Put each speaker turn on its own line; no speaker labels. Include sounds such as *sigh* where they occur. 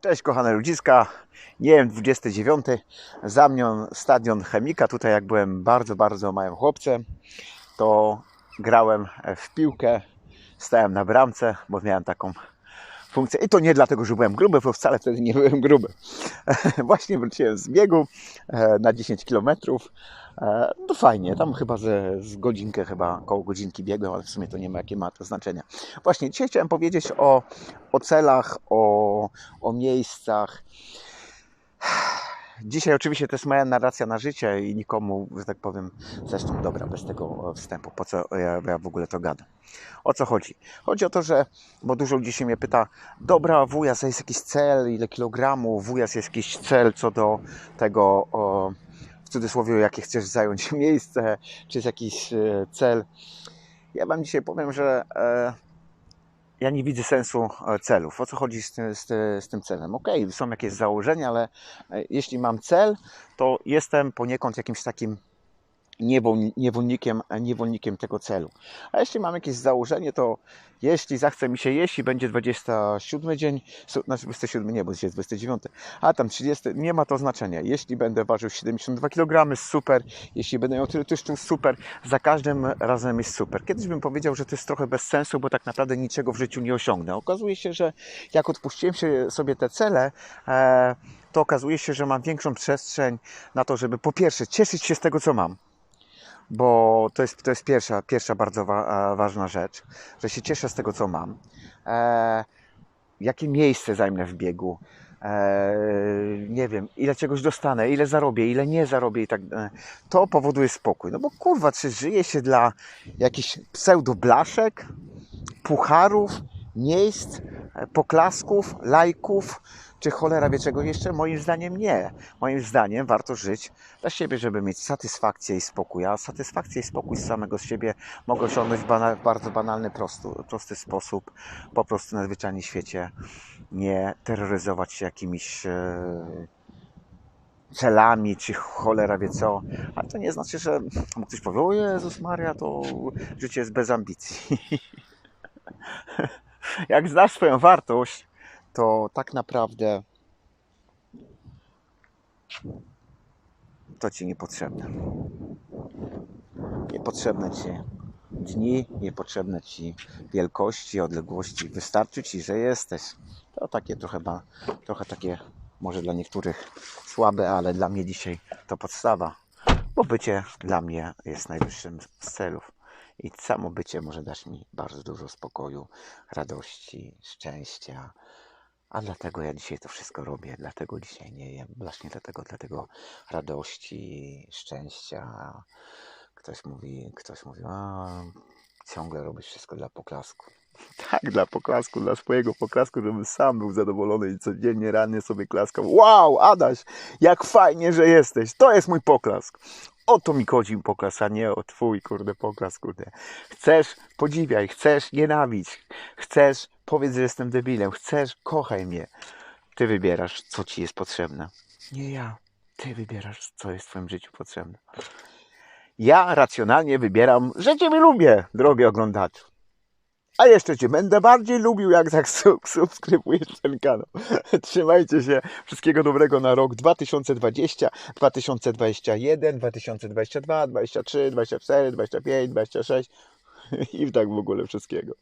Cześć kochane ludziska, nie wiem, 29. Za mną stadion Chemika. Tutaj jak byłem bardzo, bardzo małym chłopcem, to grałem w piłkę, stałem na bramce, bo miałem taką funkcję. I to nie dlatego, że byłem gruby, bo wcale wtedy nie byłem gruby. *laughs* Właśnie wróciłem z biegu e, na 10 km. No fajnie, tam chyba ze, z godzinkę, chyba koło godzinki biegłem, ale w sumie to nie ma jakie ma to znaczenia. Właśnie dzisiaj chciałem powiedzieć o, o celach, o, o miejscach. Dzisiaj oczywiście to jest moja narracja na życie i nikomu, że tak powiem, zresztą dobra, bez tego wstępu, po co ja, ja w ogóle to gadam. O co chodzi? Chodzi o to, że, bo dużo ludzi się mnie pyta, dobra wujas, jest jakiś cel, ile kilogramów, wujas jest jakiś cel co do tego, o, w cudzysłowie, jakie chcesz zająć *laughs* miejsce, czy jest jakiś e, cel. Ja Wam dzisiaj powiem, że e, ja nie widzę sensu e, celów. O co chodzi z z, z tym celem? Ok, są jakieś założenia, ale e, jeśli mam cel, to jestem poniekąd jakimś takim niewolnikiem, niewolnikiem tego celu. A jeśli mam jakieś założenie, to jeśli zachce mi się jeść i będzie 27 dzień, znaczy 27 nie, bo dzisiaj jest 29, a tam 30, nie ma to znaczenia. Jeśli będę ważył 72 kg, super. Jeśli będę miał tyle tłuszczu, super. Za każdym razem jest super. Kiedyś bym powiedział, że to jest trochę bez sensu, bo tak naprawdę niczego w życiu nie osiągnę. Okazuje się, że jak odpuściłem sobie te cele, e, to okazuje się, że mam większą przestrzeń na to, żeby po pierwsze cieszyć się z tego, co mam bo to jest, to jest pierwsza, pierwsza bardzo wa- e, ważna rzecz, że się cieszę z tego, co mam. E, jakie miejsce zajmę w biegu, e, nie wiem, ile czegoś dostanę, ile zarobię, ile nie zarobię i tak e, To powoduje spokój. No bo kurwa, czy żyje się dla jakichś pseudoblaszek, pucharów, miejsc, poklasków, lajków, czy cholera wie czego jeszcze? Moim zdaniem nie. Moim zdaniem warto żyć dla siebie, żeby mieć satysfakcję i spokój. A satysfakcję i spokój z samego siebie mogę osiągnąć w bana- bardzo banalny, prosty, prosty sposób. Po prostu na zwyczajnym świecie nie terroryzować się jakimiś e, celami, czy cholera wie co. Ale to nie znaczy, że ktoś powie, o Jezus Maria, to życie jest bez ambicji. *laughs* Jak znasz swoją wartość, to tak naprawdę to ci niepotrzebne. Niepotrzebne ci dni, niepotrzebne ci wielkości, odległości. Wystarczy ci, że jesteś. To takie trochę, ma, trochę takie może dla niektórych słabe, ale dla mnie dzisiaj to podstawa. Bo bycie dla mnie jest najwyższym z celów. I samo bycie może dać mi bardzo dużo spokoju, radości, szczęścia. A dlatego ja dzisiaj to wszystko robię, dlatego dzisiaj nie jem, właśnie dlatego, dlatego radości, szczęścia. Ktoś mówi, ktoś mówi, a ciągle robisz wszystko dla poklasku. *laughs* Tak, dla poklasku, dla swojego poklasku, żebym sam był zadowolony i codziennie rannie sobie klaskał. Wow, Adaś, jak fajnie, że jesteś. To jest mój poklask. O to mi chodzi poklask, a nie o twój, kurde, poklask, kurde. Chcesz, podziwiaj, chcesz, nienawidź. Chcesz, powiedz, że jestem debilem. Chcesz, kochaj mnie. Ty wybierasz, co ci jest potrzebne. Nie ja. Ty wybierasz, co jest w twoim życiu potrzebne. Ja racjonalnie wybieram, że Ciebie lubię, drogi oglądaczu. A jeszcze Cię będę bardziej lubił, jak *laughs* zasubskrybujesz ten kanał. *laughs* Trzymajcie się. Wszystkiego dobrego na rok 2020, 2021, 2022, 2023, 2024, 2025, 2026 i tak w ogóle wszystkiego.